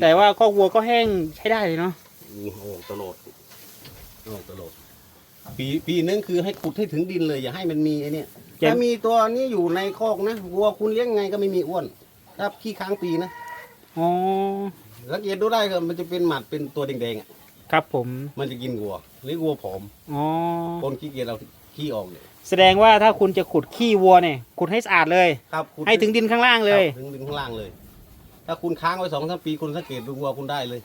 แต่ว่าคอกวัวก็แห้งใช้ได้เลยเนาะมีออกตลอดออกตลอด ปีปีนึงคือให้ขุดให้ถึงดินเลย อย่าให้มันมีไอ้เนี่ยถ้ามีตัวนี้อยู่ในคอกนะวัวคุณเลี้ยงไงก็ไม่มีอ้วนถ้าขี้ค้างปีนะอ๋อสังเกตดูได้ก็มันจะเป็นหมัดเป็นตัวแดงๆอะครับผมมันจะกินวัว หรือวัวผอมอ๋อคนขี้เกียจเอาขี้ออกเลยแสดงว่าถ้าคุณจะขุดขี้วัวเนี่ยขุดให้สะอาดเลย ครับขุดให้ถึงดินข้างล่างเลยครับถึงดินข้างล่างเลย ถ้าคุณค้างไว้สองสามปีคุณสังเกตดูวัวคุณได้เลย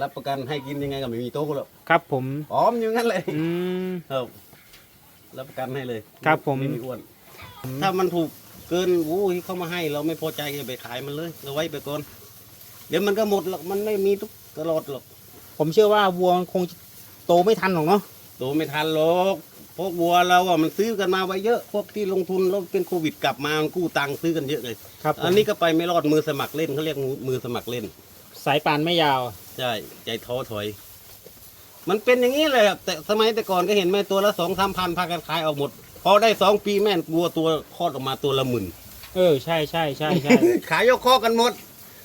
รับประกันให้กินยังไงก็ไม่มีโต๊ะหรอกครับผมผอมอยู่งั้นเลยอืม ครับรับประกันให้เลยครับผม ไม่มีอ้วน ถ้ามันถูกเกินวู้ที่เขามาให้ เราไม่พอใจก็อย่าไปขายมันเลยเราไว้ไปก่อนเดี๋ยวมันก็หมดหรอกมันไม่มีทุกตลอดหรอกผมเชื่อว่าวัวคงโตไม่ทันหรอกเนาะ โตไม่ทันหรอก พวกวัวเราอะมันซื้อกันมาไว้เยอะพวกที่ลงทุนแล้วเป็นโควิดกลับมามันกู้ตังค์ซื้อกันเยอะเลยครับผมอันนี้ก็ไปไม่รอดมือสมัครเล่นเขาเรียกมือสมัครเล่น สายปานไม่ยาว ใช่ใจท้อถอย มันเป็นอย่างนี้เลยครับแต่สมัยแต่ก่อนก็เห็นไหมตัวละสองสามพันพากันขายออกหมด พอได้สองปีแม่นวัวตัวคลอดออกมาตัวละหมื่น เออใช่ใช่ใช่ใช่ ขายยกข้อกันหมด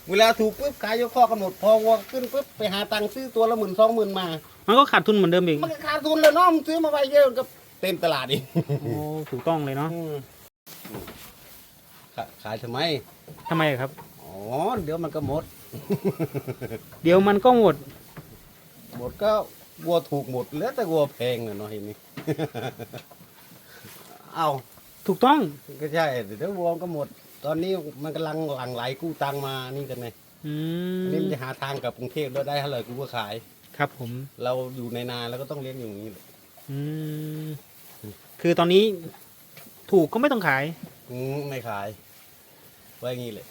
เวลาถูกปุ๊บขายยกข้อกันหมด พอวัวขึ้นปุ๊บไปหาตังค์ซื้อตัวละหมื่นสองหมื่นมา มันก็ขาดทุนเหมือนเดิมอีก มันก็ขาดทุนเลยเนาะมันซื้อมาไว้เยอะมันก็ เต็มตลาดอีกโอ้ถูกต้องเลยเนาะขาขายทำไม ทำไมครับ อ๋อ เดี๋ยวมันก็หมด เดี๋ยวมันก็หมด หมดก็วัวถูกหมดเหลือแต่วัวแพงน่ะเนาะเห็นไหมเอาถูกต้อง ก็ใช่เดี๋ยววัวก็หมด ตอนนี้มันกำลังหลั่งไหลกู้ตังค์มานี่กันไงอือันนี่มมันจะหาทางกลับกรุงเทพแล้วได้เท่าไหร่กูก็ขาย ครับผม เราอยู่ในนาแล้วก็ต้องเลี้ยงอยู่อย่างนี้เลยอืม คือตอนนี้ถูกก็ไม่ต้องขายอืมไม่ขายไว้อย่างนี้เลย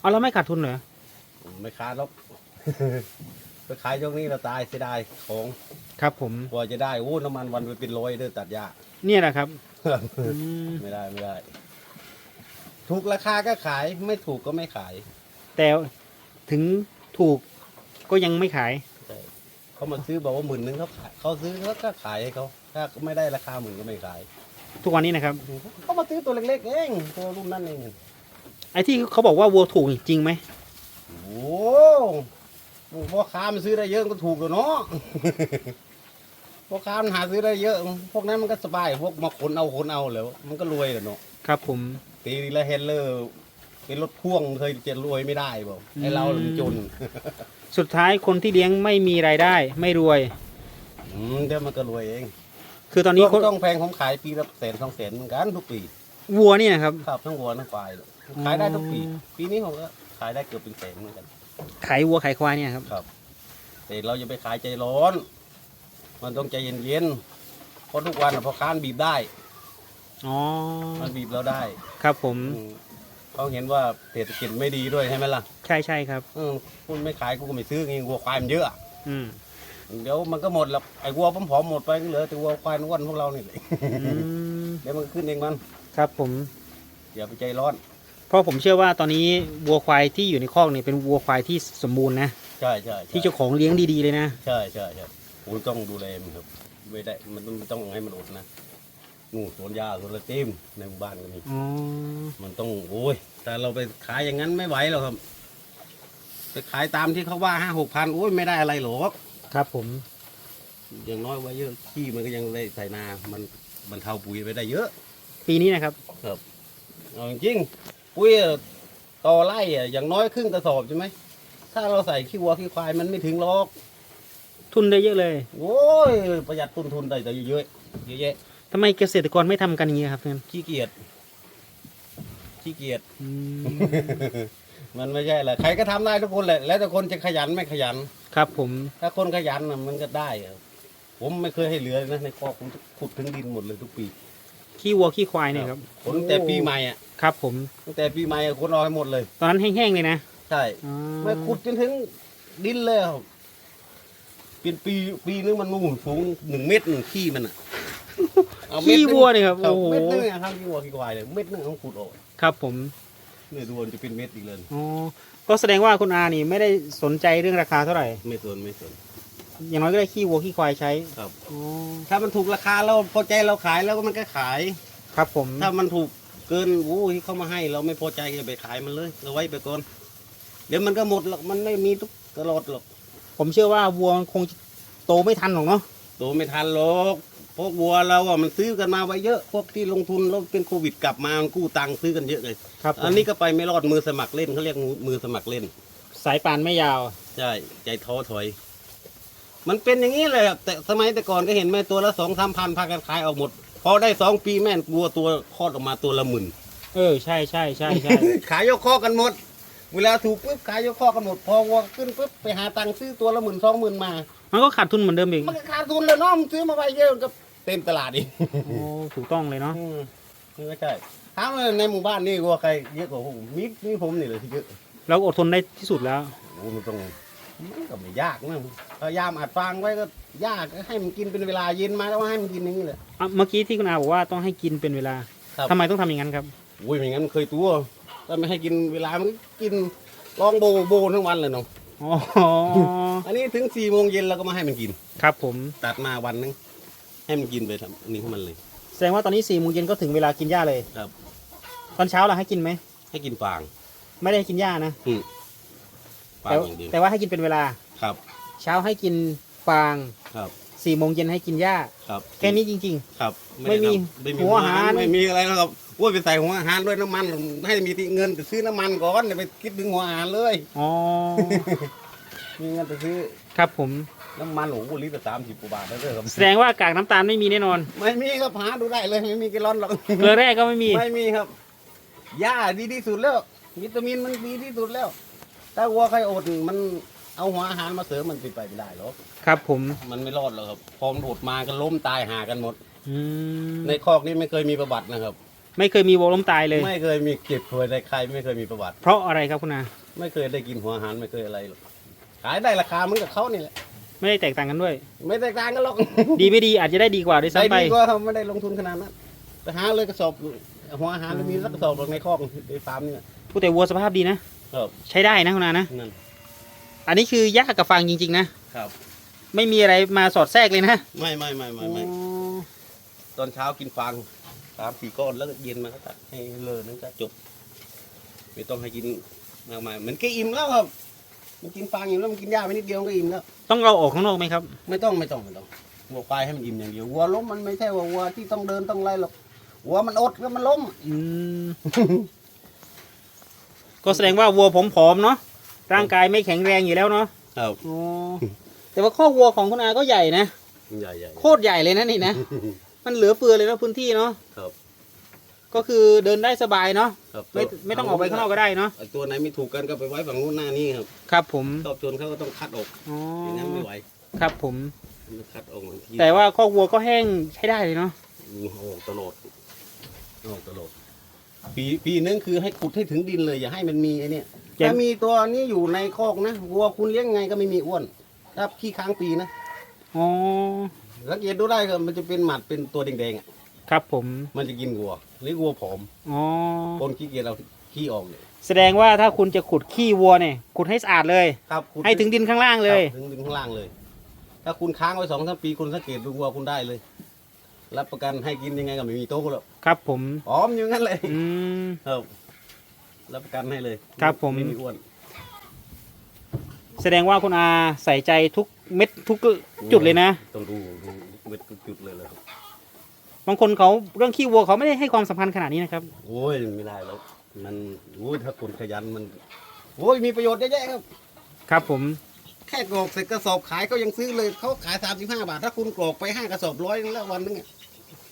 เอาแล้วไม่ขาดทุนเหรอไม่ขายหรอก ไปขายช่วงนี้เราตายเสียดายของครับผมกว่าจะได้โอ้น้ำมันวันไปเป็นร้อยเด้อตัดหญ้าเนี่ยแหละครับอืมไม่ได้ไม่ได้ ถูกราคาก็ขายไม่ถูกก็ไม่ขายแต่ถึงถูกก็ยังไม่ขายใช่เขามาซื้อบอกว่าหมื่นนึงเขาขายเขาซื้อเขาก็ขายให้เขา ถ้าไม่ได้ราคาหมื่นก็ไม่ขายทุกวันนี้นะครับเขามาซื้อตัวเล็กๆเองตัวรุ่นนั้นเองไอ้ที่เขาบอกว่าวัวถูกจริงไหมโอ้โหพ่อค้ามันซื้อได้เยอะก็ถูกอยู่เนาะพ่อค้ามันหาซื้อได้เยอะ พวกนั้นมันก็สบายพวกมาขนเอาขนเอาแล้ว มันก็รวยเลยเนาะครับ ผมตีละเฮนเลอร์เป็นรถพ่วงเคยจะรวยไม่ได้บอกไอเราน่ะมันจน สุดท้ายคนที่เลี้ยงไม่มีรายได้ ไม่รวย อืมเดี๋ยวมันก็รวยเอง คือตอนนี้คนต้องแพงผมขายปีละแสนสองแสนเหมือนกันทุกปี วัวเนี่ยนะครับครับทั้งวัวทั้งควายเลยขายได้ทุกปีอ๋อปีนี้ผมก็ขายได้เกือบเป็นแสนเหมือนกัน ขายวัวขายควายเนี่ยครับครับ แต่เราจะไปขายใจร้อน มันต้องใจเย็นๆเพราะทุกวันน่ะพอค้านบีบได้อ๋อมันบีบเราได้ ครับผมอืมเขาเห็นว่าเศรษฐกิจไม่ดีด้วยใช่ไหมล่ะ ใช่ใช่ครับ อืมคุณไม่ขายกูก็ไม่ซื้อไงวัวควายมันเยอะ อืม เดี๋ยวมันก็หมดแล้วไอ้วัวผอมๆหมดไปก็เหลือแต่วัวควายอ้วนพวกเรานี่แหละอืมเดี๋ยวมันขึ้นเองมันครับผม อย่าไปใจร้อน เพราะผมเชื่อว่าตอนนี้วัวควายที่อยู่ในคอกเนี่ยเป็นวัวควายที่สมบูรณ์นะ ใช่ใช่ใช่ที่เจ้าของเลี้ยงดีๆเลยนะ ใช่ใช่ใช่คุณต้องดูแลมันครับไม่ได้มันต้องมันต้องให้มันอดนะนู่นสวนยาสวนละเต็มในหมู่บ้านก็มี อ๋อ มันต้องโอ้ยแต่เราไปขายอย่างนั้นไม่ไหวหรอกครับ ไปขายตามที่เขาว่าห้าหกพันโอ้ยไม่ได้อะไรหรอก ครับผม อย่างน้อยไว้เยอะขี้มันก็ยังได้ใส่นา มันบรรเทาปุ๋ยไปได้เยอะ ปีนี้นะครับเอาจริงๆปุ๋ยต่อไร่อะอย่างน้อยครึ่งกระสอบใช่ไหม ถ้าเราใส่ขี้วัวขี้ควายมันไม่ถึงหรอก ทุนได้เยอะเลย โอ้ย ประหยัดต้นทุนได้แต่เยอะๆเยอะแยะทำไมเกษตรกรไม่ทำกันอย่างนี้ครับเพื่อนขี้เกียจขี้เกียจ อืม มันไม่ใช่แหละใครก็ทำได้ทุกคนแหละ แล้วแต่คนจะขยันไม่ขยัน ครับผมถ้าคนขยันน่ะมันก็ได้อะผมไม่เคยให้เหลือนะในคอกผมขุดถึงดินหมดเลยทุกปีขี้วัวขี้ควายเนี่ยครับขนแต่ปีใหม่อะครับผมตั้งแต่ปีใหม่อะคนเอาให้หมดเลย ตอนนั้นแห้งๆเลยนะใช่อ๋อไม่ขุดจนถึงดินเลยอะเป็นปีปีนึงมันนู่นสูงหนึ่งเมตรหนึ่งขี้มันอะเอาเม็ดขี้นึงวัวเนี่ยครับครับโอ้โหเม็ดนึงอะครับขี้วัวขี้ควายเลยเม็ดนึงต้องขุดออกครับผม เนี่ยดูมันจะเป็นเม็ดอีกเลยอ๋อก็แสดงว่าคุณอานี่ไม่ได้สนใจเรื่องราคาเท่าไหร่ ไม่สนไม่สนอย่างน้อยก็ได้ขี้วัวขี้ควายใช้ครับอ๋อถ้ามันถูกราคาเราพอใจเราขายแล้วก็มันก็ขาย ครับผมถ้ามันถูกเกินวู้ที่เขามาให้ เราไม่พอใจก็อย่าไปขายมันเลยเราไว้ไปก่อนดี๋ยวมันก็หมดหรอกมันไม่มีทุกตลอดหรอกผมเชื่อว่าวัวมันคงจะโตไม่ทันหรอกเนาะโตไม่ทันหรอก พวกวัวเราอะมันซื้อกันมาไว้เยอะ พวกที่ลงทุนแล้วเป็นโควิดกลับมามันกู้ตังค์ซื้อกันเยอะเลยครับผมอันนี้ก็ไปไม่รอดมือสมัครเล่นเขาเรียกมือสมัครเล่น สายปานไม่ยาว ใช่ใจท้อถอย มันเป็นอย่างนี้เลยอะแต่สมัยแต่ก่อนก็เห็นแม่ตัวละสองสามพันพากันขายออกหมด พอได้สองปีแม่นวัวตัวคลอดออกมาตัวละหมื่น เออใช่ใช่ใช่ใช่ ขายยกข้อกันหมด เวลาถูกปุ๊บขายยกข้อกันหมด พอวัวขึ้นปุ๊บไปหาตังค์ซื้อตัวละหมื่นสองหมื่นมา มันก็ขาดทุนเหมือนเดิมอีกมันก็ขาดทุนเลยเนาะมันซื้อมาไว้เยอะก็เต็มตลาดอีกโอ้ถูกต้องเลยเนาะอืมนี่ก็ใช่ถามว่าในหมู่บ้านนี่วัวใครเยอะกว่าผมมีมีผมนี่เลยที่เยอะเราอดทนได้ที่สุดแล้วโอ้มันต้องมันก็ไม่ยากนะพยายามอัดฟางไว้ก็ยากให้มันกินเป็นเวลาเย็นมาแล้วให้มันกินอย่างนี้เลยอะเมื่อกี้ที่คุณอาบอกว่าต้องให้กินเป็นเวลาครับทำไมต้องทำอย่างนั้นครับ โอ้ยไม่งั้นเคยตัวถ้าไม่ให้กินเวลามันก็กินลองโบโบทั้งวันเลยเนาะ อ๋อ อันนี้ถึงสี่โมงเย็นเราก็มาให้มันกิน ครับผม ตัดมาวันนึงให้มันกินไปทำนี่ของมันเลย แสดงว่าตอนนี้สี่โมงเย็นก็ถึงเวลากินหญ้าเลย ครับ ตอนเช้าเราให้กินไหม ให้กินฟาง ไม่ได้ให้กินหญ้านะอืมฟางแต่อย่างเดียวแต่ว่าให้กินเป็นเวลา ครับ เช้าให้กินฟางครับ สี่โมงเย็นให้กินหญ้า ครับแค่นี้จริง ครับ ไม่มีด้ทำไม่มีหัวอาหาร ไม่มีอะไรแล้วครับ โอ้ยไปใส่หัวอาหารด้วยน้ำมันให้มีที่เงินไปซื้อน้ำมันก่อนอย่าไปคิดถึงหัวอาหารเลยๆอ๋อ มีเงินไปซื้อครับผม น้ำมันโอ้โหลิตรสามสิบกว่าบาทแล้วเด้อครับแสดงว่ากากน้ำตาลไม่มีแน่นอน ไม่มีครับหาดูได้เลยไม่มีแกลลอนหรอกเกลือแร่ก็ไม่มี ไม่มีครับหญ้าดีที่สุดแล้ววิตามินมันดีที่สุดแล้ว ถ้าวัวใครอดมันเอาหัวอาหารมาเสริมมันเป็นไปไม่ได้หรอกครับผม มันไม่รอดหรอกครับพอมันอดมาก็ล้มตายหากันหมด อืมในคอกนี้ไม่เคยมีประวัตินะครับ ไม่เคยมีวัวล้มตายเลย ไม่เคยมีเก็บป่วยในใครไม่เคยมีประวัติ เพราะอะไรครับคุณอาไม่เคยได้กินหัวอาหารไม่เคยอะไรหรอกขายได้ราคาเหมือนกับเขานี่แหละไม่ได้แตกต่างกันด้วย ไม่แตกต่างกันหรอกดีไม่ดีอาจจะได้ดีกว่าด้วยได้ซ้ำไปดีกว่าเขาไม่ได้ลงทุนขนาดนั้นไปหาเลยกระสอบหัวอาหารมันมีสักกระสอบหรอกในคอกในฟาร์มเนี่ยพูดแต่วัวสภาพดีนะครับใช้ได้นะคุณอานะนั่นอันนี้คือหญ้ากับฟางจริง ๆ นะครับ ไม่มีอะไรมาสอดแทรกเลยนะ ไม่ไม่ไม่ไม่ไม่อ๋อตอนเช้ากินฟางสามสี่ก้อนแล้วก็เย็นมาก็ตัดให้เลยนั่นก็จบ ไม่ต้องให้กินมากมายเหมือนแกอิ่มแล้วครับ มันกินฟางอิ่มแล้วมันกินหญ้าไปนิดเดียวมันก็อิ่มแล้ว ต้องเราออกข้างนอกไหมครับ ไม่ต้องไม่ต้องไม่ต้องวัวควายให้มันอิ่มอย่างเดียววัวล้มมันไม่ใช่ว่าวัวที่ต้องเดินต้องอะไรหรอกวัวมันอดแล้วมันล้ม อืม ก็แสดงว่าวัวผมผอมเนาะร่างกายไม่แข็งแรงอยู่แล้วเนาะครับอ๋อแต่ว่าข้อกวัวของคุณอาก็ใหญ่นะ ใหญ่ใหญ่โคตรใหญ่เลยนะนี่นะ มันเหลือเฟือเลยนะพื้นที่เนาะครับ ก็คือเดินได้สบายเนาะครับไม่ไม่ต้องออกไปข้างนอกก็ได้เนาะไอ้ตัวไหนไม่ถูกกันก็ไปไว้ฝั่งนู้นหน้านี่ครับครับผมชอบชนเขาก็ต้องคัดออกอ๋ออย่างนั้นไม่ไหวครับผมมันคัดออกบางทีแต่ว่าข้อกวัวก็แห้งใช้ได้เลยเนาะเอาออกตลอดเอาออกตลอดปีปีนึงคือให้ขุดให้ถึงดินเลย อย่าให้มันมีไอ้เนี่ยถ้ามีตัวนี้อยู่ในคอกนะวัวคุณเลี้ยงไงก็ไม่มีอ้วนถ้าขี้ค้างปีนะอ๋อ สังเกตดูได้ครับมันจะเป็นหมัดเป็นตัวแดงๆอะครับผมมันจะกินวัว หรือวัวผอมอ๋อคนขี้เกียจเอาขี้ออกเลยแสดงว่าถ้าคุณจะขุดขี้วัวเนี่ยขุดให้สะอาดเลย ครับขุดให้ถึงดินข้างล่างเลยครับถึงดินข้างล่างเลย ถ้าคุณค้างไว้สองสามปีคุณสังเกตดูวัวคุณได้เลย รับประกันให้กินยังไงก็ไม่มีโต๊ะหรอกครับผมผอมอยู่งั้นเลยอืมครับรับประกันให้เลยครับผมไม่มีอ้วนแสดงว่าคุณอาใส่ใจทุก เม็ดทุกจุดเลยนะ ต้องดูดูเม็ดทุกจุดเลยเลยครับบางคนเขาเรื่องขี้วัวเขาไม่ได้ให้ความสำคัญขนาดนี้นะครับโอ้ยไม่ได้แล้วมันโอ้ยถ้าคนขยันมันโอ้ยมีประโยชน์เยอะแยะครับ ครับ ผมแค่กรอกเสร็จกระสอบขายก็ยังซื้อเลยเขาขายสามสิบห้าบาท ถ้าคุณกรอกไปห้ากระสอบร้อยนึงแล้ววันนึงอะ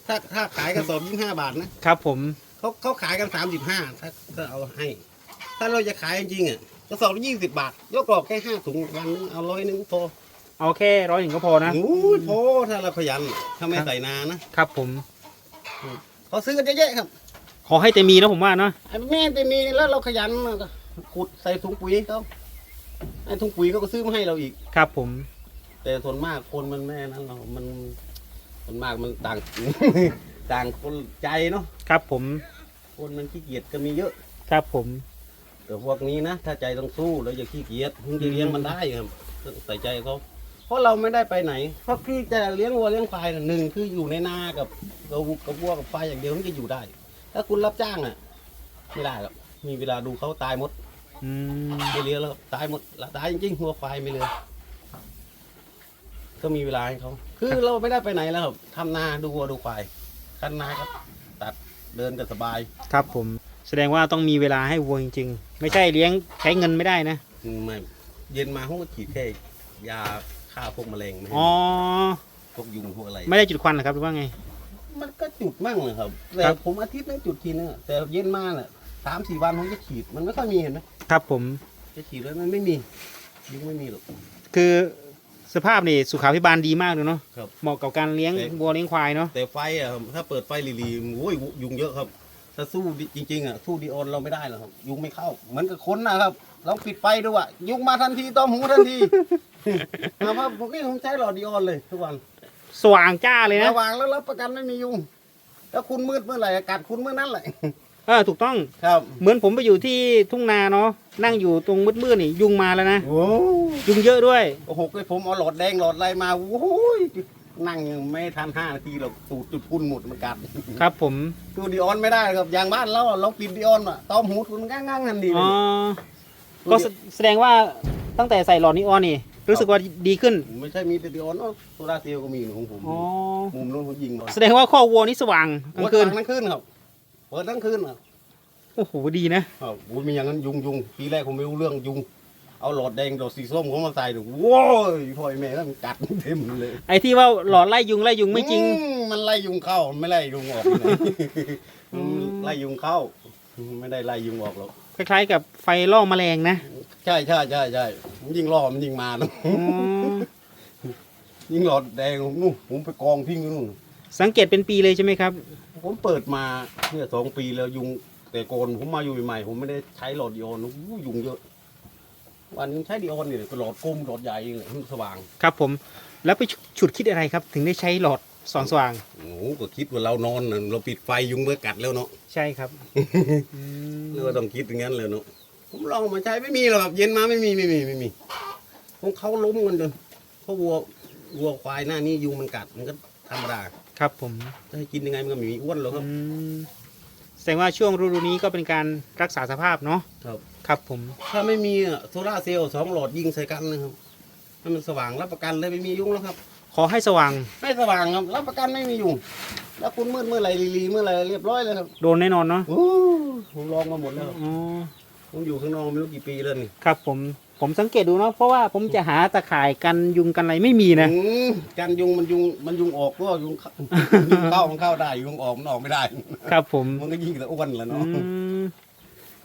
ถ้าถ้าขายกระสอบยี่ห้าบาทนะครับผมเขาเขาขายกันสามสิบห้าถ้าถ้าเอาให้ ถ้าเราจะขายจริงๆอะกระสอบยี่สิบบาทยกกรอกแค่ห้าถุงวันนึงเอาร้อยนึงพอ เอาแค่ร้อยหนึ่งก็พอนะโอ้ยพอถ้าเราขยันถ้าไม่ครับใส่นานะครับผม เขาซื้อกันเยอะแยะครับ ขอให้แต่มีนะผมว่าเนาะไอ้แม่แต่มีแล้วเราขยันก็ขุดใส่ถุงปุ๋ยให้เขาไอ้ถุงปุ๋ยเขาก็ซื้อมาให้เราอีก ครับผม แต่ส่วนมากคนมันแม่นั้นเรามันส่วนมากมันต่าง ต่างคนใจเนาะครับผม คนมันขี้เกียจก็มีเยอะ ครับผมแต่พวกนี้นะถ้าใจต้องสู้แล้วอย่าขี้เกียจถึงจะเลี้ยงมันได้ครับต้องใส่ใจเขา เพราะเราไม่ได้ไปไหน เพราะพี่จะเลี้ยงวัวเลี้ยงควายน่ะหนึ่งคืออยู่ในนากับกับกับวัวกับควายอย่างเดียวมันจะอยู่ได้ ถ้าคุณรับจ้างอะไม่ได้หรอกมีเวลาดูเขาตายหมดอืมไม่เหลือแล้วตายหมดละตายจริงๆหัวควายไม่เหลือก็มีเวลาให้เขาคือเราไม่ได้ไปไหนแล้วครับทำนาดูวัวดูควายคันนาก็ตัดเดินกันสบายครับผม แสดงว่าต้องมีเวลาให้วัวจริงๆ ไม่ใช่เลี้ยงใช้เงินไม่ได้นะไม่เย็นมาเขาก็ฉีดแค่ยา ฆ่าพวกแมลงไม่ให้อ๋อ พวกยุงพวกอะไร ไม่ได้จุดควันเหรอครับหรือว่าไง มันก็จุดมั่งเลยครับ แต่ครับ ผมอาทิตย์นึงจุดทีนึงอะแต่เย็นมาน่ะสามสี่วันผมจะฉีด มันไม่ค่อยมีเห็นไหมครับผม จะฉีดแล้วมันไม่มี ยุงไม่มีหรอก คือสภาพนี่สุขาภิบาลดีมากเลยเนาะครับเหมาะกับการเลี้ยงแต่วัวเลี้ยงควายเนาะแต่ไฟอะถ้าเปิดไฟลีๆโอ้ยยุงเยอะครับ ถ้าสู้ดิจริง ๆอะสู้ดีออนเราไม่ได้หรอกครับ ยุงไม่เข้า เหมือนกับคนนะครับ เราปิดไฟดูอะยุงมาทันทีต้อมหูทันที แต่ว่าผมนี่ผมใช้หลอดดีออนเลย ทุกวันสว่างจ้าเลยนะระวังแล้วรับประกันไม่มียุงแล้วคุณมืดเมื่อไหร่กัดคุณเมื่อนั้นแหละเออถูกต้อง ครับ เหมือนผมไปอยู่ที่ทุ่งนาเนาะนั่งอยู่ตรงมืดๆนี่ยุงมาแล้วนะโอ้ยุงเยอะด้วย โอ้โหเลยผมเอาหลอดแดงหลอดอะไรมาโอ้ยนั่งยังไม่ทันห้านาทีเราสูดจุดพุ่นหมดมันกัดครับผมดูดีออนไม่ได้ครับอย่างบ้านเราอะเราปิดดีออนอะต้อมหูคุณง่างๆทันทีเลอ๋ยอก็แสแสดงว่าตั้งแต่ใส่หลอดนีออนนี่ รู้สึกว่าดีขึ้น ไม่ใช่มีแต่ดีออนเนอะโซลาร์เซลล์ก็มีของผมอ๋อ มุมนู้นผมยิงมาแสดงว่าข้อวัวนี่สว่างกลางคืนเปิดทั้งคืนครับเปิดทั้งคืนอะโอ้โหดีนะครับโอ้ยมีอย่างนั้นยุงยุงปีแรกผมไม่รู้เรื่องยุง เอาหลอดแดงหลอดสีส้มเขามาใส่ดูโว้ยพ่อยแม่ก็มันกัดเต็มเลยไอ้ที่ว่าหลอดไล่ยุงไล่ยุงไม่จริง อืมมันไล่ยุงเข้าไม่ไล่ยุงออกที่ไหนอืมไล่ยุงเข้า ไม่ได้ไล่ยุงออกหรอก คล้ายๆ กับไฟล่อแมลงนะใช่ใช่ใช่ใช่มันยิงล่อมันยิงมานะอ๋อยิงหลอดแดงผมนู่นผมไปกองทิ้งอยู่นู่นสังเกตเป็นปีเลยใช่ไหมครับผมเปิดมาเนี่ยสองปีแล้วยุงแต่โกอนผมมาอยู่ใหม่ๆผมไม่ได้ใช้หลอดดีออนอู้ยุงเยอะ วันนึงใช้ดีออนเนี่ยหลอดกลมหลอดใหญ่เลยมันสว่าง ครับผม แล้วไปฉุดคิดอะไรครับ ถึงได้ใช้หลอด ส่องสว่าง โอ้โหก็คิดว่าเรานอนน่ะเราปิดไฟยุงเมื่อกัดแล้วเนาะใช่ครับอืมเรือต้องคิดอย่างนั้นเลยเนาะผมลองมาใช้ไม่มีหรอกครับเย็นมาไม่มีไม่มีไม่มีของเขาล้มกันจนเพราะวัววัวควายหน้านี้ยุงมันกัดมันก็ธรรมดาครับผมจะให้กินยังไงมันก็ไม่มีอ้วนหรอกครับอืมแสดงว่าช่วงฤดูนี้ก็เป็นการรักษาสภาพเนาะครับ ครับผม ถ้าไม่มีอะโซล่าร์เซลล์สองหลอดยิงใส่กันนะครับให้มันสว่างรับประกันเลยไม่มียุงแล้วครับ ขอให้สว่าง ไม่สว่างครับรับประกันไม่มียุงแล้วคุณมืดเมื่อไหรลีๆเมื่อไหรเรียบร้อยเลยครับโดนแน่นอนเนาะโอ้ผมลองมาหมดแล้วครับอ๋อผมอยู่ข้างนอกไม่รู้กี่ปีแล้วนี่ครับผมผมสังเกตดูเนาะเพราะว่าผมจะหาตะข่ายกันยุงกันอะไรไม่มีนะอืมกันยุงมันยุงมันยุงออกก็ยุงเข้ายุงเข้ามันเข้าได้ยุงออกมันออกไม่ได้ ครับผมมันก็ยิ่งแต่อ้วนแหล้วอืเนาะม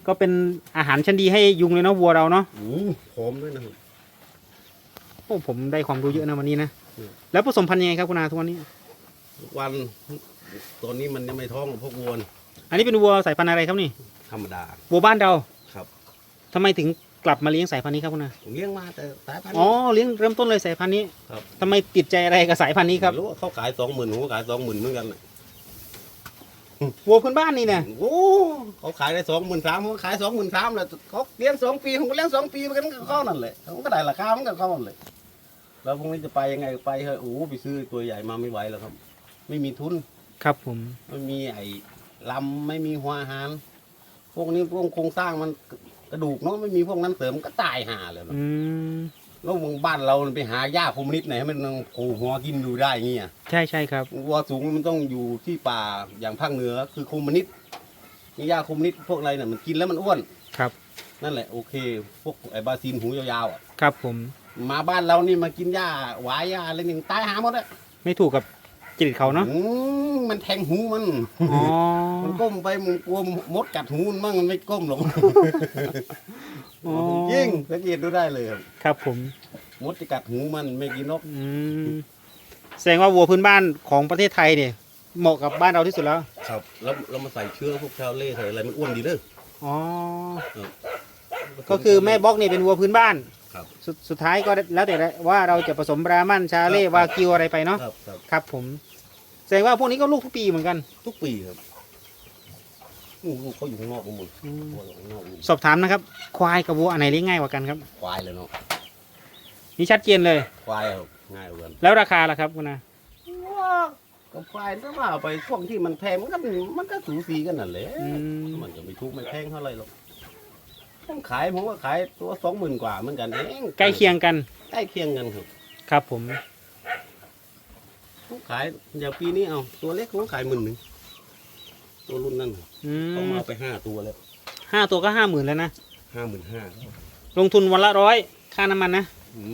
ก็เป็นอาหารชั้นดีให้ยุงเลยเนาะวัวเราเนาะโอ้หอมด้วยนะครับโอ้ผมได้ความรู้เยอะนะวันนี้นะอืม แล้วผสมพันธุ์ยังไงครับคุณอาทุกวันนี้ ทุกวันตอนนี้มันยังไม่ท้องกับพวกวัวนะอันนี้เป็นวัวสายพันธุ์อะไรครับนี่ธรรมดาวัวบ้านเราครับทำไมถึงกลับมาเลี้ยงสายพันธุ์นี้ครับคุณอาผมเลี้ยงมาแต่สายพันธุ์อ๋อเลี้ยงเริ่มต้นเลยสายพันธุ์นี้ครับทำไมติดใจอะไรกับสายพันธุ์นี้ครับไม่รู้ว่าเขาขายสองหมื่นผมก็ขายสองหมื่นเหมือนกันน่ะวัวพื้นบ้านนี่นะโอ้เขาขายได้สองหมื่นสามผมก็ขายสองหมื่นสามแหละเขาเลี้ยงสองปีผมก็เลี้ยงสองปีเหมือนกันก็เข้านั่นแหละผมก็ได้ราคามันก็เข้านั่นแหละ แล้วพรุ่งนี้จะไปยังไงไปเถอะโอ้ไปซื้อตัวใหญ่มาไม่ไหวแล้วครับ ไม่มีทุนครับผม ไม่มีไอ้ลำไม่มีหัวอาหาร พวกนี้พวกโครงสร้างมันกระดูกเนาะไม่มีพวกนั้นเสริมก็ตายห่าเลยเนาะอืม แล้วมึงบ้านเราไปหาหญ้าคอมมิวนิสต์ไหนให้มันโผล่หัวกินดูได้เงี้ยใช่ใช่ครับ วัวสูงมันต้องอยู่ที่ป่าอย่างภาคเหนือ คือคอมมิวนิสต์มีหญ้าคอมมิวนิสต์พวกอะไรเนี่ยมันกินแล้วมันอ้วน ครับ นั่นแหละโอเค พวกไอ้บาซินหูยาวๆอะ ครับผม มาบ้านเรานี่มากินหญ้าหวายหญ้าอะไรนี่ตายหาหมดอะไม่ถูกกับจริตเขาเนาะอืมมันแทงหูมัน อ๋อมันก้มไปมันกลัวมดกัดหูมันมั่งมันไม่ก้มหรอกอ๋อยิ่งสังเกตดูได้เลยครับครับผมมดจะกัดหูมันไม่กินนกอืมแสดงว่าวัวพื้นบ้านของประเทศไทยเนี่ยเหมาะกับบ้านเราที่สุดแล้ว ครับ แล้วเรามาใส่เชื้อพวกชาวเล่ใส่อะไรมันอ้วนดีเด้ออ๋อ ครับก็คือแม่บล็อกนี่เป็นวัวพื้นบ้าน ครับสุดสุดท้ายก็แล้วแต่ว่าเราจะผสมบรามันชาเล่ครับวากิวอะไรไปเนาะครับครับครับ ผมแสดงว่าพวกนี้ก็ลูกทุกปีเหมือนกันทุกปีครับอู้หูเขาอยู่ข้างนอกกันหมดวัวอยู่ข้างนอกหมดสอบถามนะครับ ควายกับวัวอันไหนเลี้ยงง่ายกว่ากันครับ ควายเลยเนาะนี่ชัดเจนเลย ควายครับง่ายกว่ากันแล้วราคาล่ะครับคุณอาว้ากับควายถ้าว่าไปช่วงที่มันแพงมันก็มันก็สูสีกันนั่นแหละอืมมันจะไม่ทุกข์ไม่แพงเท่าไหร่หรอก ผมขายผมก็ขายตัวสองหมื่นกว่าเหมือนกันเองใกล้เคียงกัน ใกล้เคียงกันครับครับผม ผมขายอย่างปีนี้เอาตัวเล็กผมขายหมื่นหนึ่งตัวรุ่นนั้นอืเขามมาเอาไปห้าตัวแล้วห้าตัวก็ห้าหมื่นแล้วนะ ห้าหมื่นห้าลงทุนวันละร้อยค่าน้ำมันนะ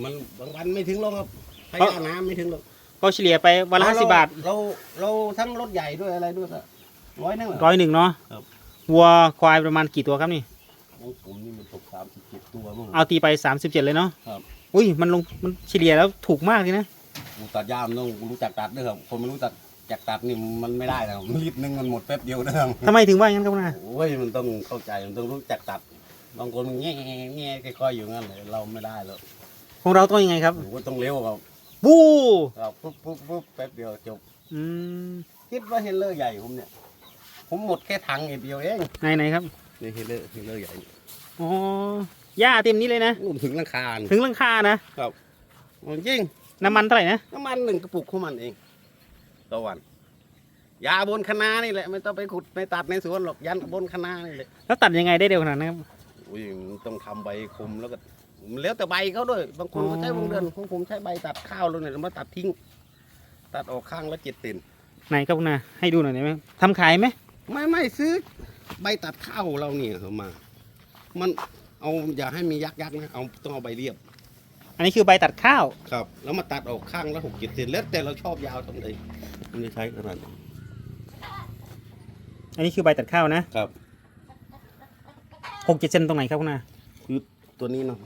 มันบางวันไม่ถึงหรอกครับพเพราะยาน้ำไม่ถึงหรอกก็เฉลี่ยไปวันละห้าสิบบาทเราเราทั้งรถใหญ่ด้วยอะไรด้วยก็ร้อยนึงเหรอ ร้อยหนึ่งเนาะครับ วัวควายประมาณกี่ตัวครับนี่ ของผมนี่มันตกสามสิบเจ็ดตัวมั้ง เอาตีไปสามสิบเจ็ดเลยเนาะครับ อุ้ยมันลงมันเฉลี่ยแล้วถูกมากเลยนะ กูตัดยามต้องรู้จักตัดด้วยครับ คนไม่รู้จักจักตัดนี่มันไม่ได้นะรีบนึงมันหมดแป๊บเดียวนะครับทำไมถึงว่าอย่างนั้นครับนะโอ้ยมันต้องเข้าใจมันต้องรู้จักตัด บางคนมันแง่แง่ค่อยๆอยู่งั้นเลยเราไม่ได้แล้วของเราต้องยังไงครับโอ้โหต้องเร็วครับบู้ครับปุ๊บปุ๊บปุ๊บแป๊บเดียวจบ อืมคิดว่าเฮลเลอร์ใหญ่ผมเนี่ย ผมหมดแค่ถังเดียวเองไหนไหนครับ นี่เฮลเลอร์เฮลเลอร์ใหญ่ อ๋อหญ้าเต็มนี้เลยนะนู่นถึงหลังคาญถึงหลังคานะ ครับจริงน้ำมันเท่าไหร่นะ น้ำมันหนึ่งกระปุกของมันเองต่อวัน ยาบนคะนานี่แหละ ไม่ต้องไปขุดไปตัดในสวนหรอก ยันบนคะนานี่แหละแล้วตัดยังไงได้เร็วขนาดนั้นครับ อุ้ยมันต้องทำใบคุมแล้วก็มันแล้วแต่ใบเขาด้วย บางคนก็ใช้อ๋อบางเดือนของผมใช้ใบตัดข้าวแล้วเนี่ยมาตัดทิ้ง ตัดออกข้างละเจ็ดตินไหนครับคุณนาให้ดูหน่อยได้ไหมทำขายไหม ไม่ไม่ซื้อ ใบตัดข้าวเราเนี่ยเอามา มันเอาอย่าให้มียักยักๆนะเอาต้องเอาใบเรียบ อันนี้คือใบตัดข้าว ครับ แล้วมาตัดออกข้างละหกเจ็ดเซนแล้วแต่เราชอบยาวทำไงมันจะใช้ขนาดไหนอันนี้คือใบตัดข้าวนะครับ หกเจ็ดเซนตรงไหนครับคุณนาคือตัวนี้เนาะ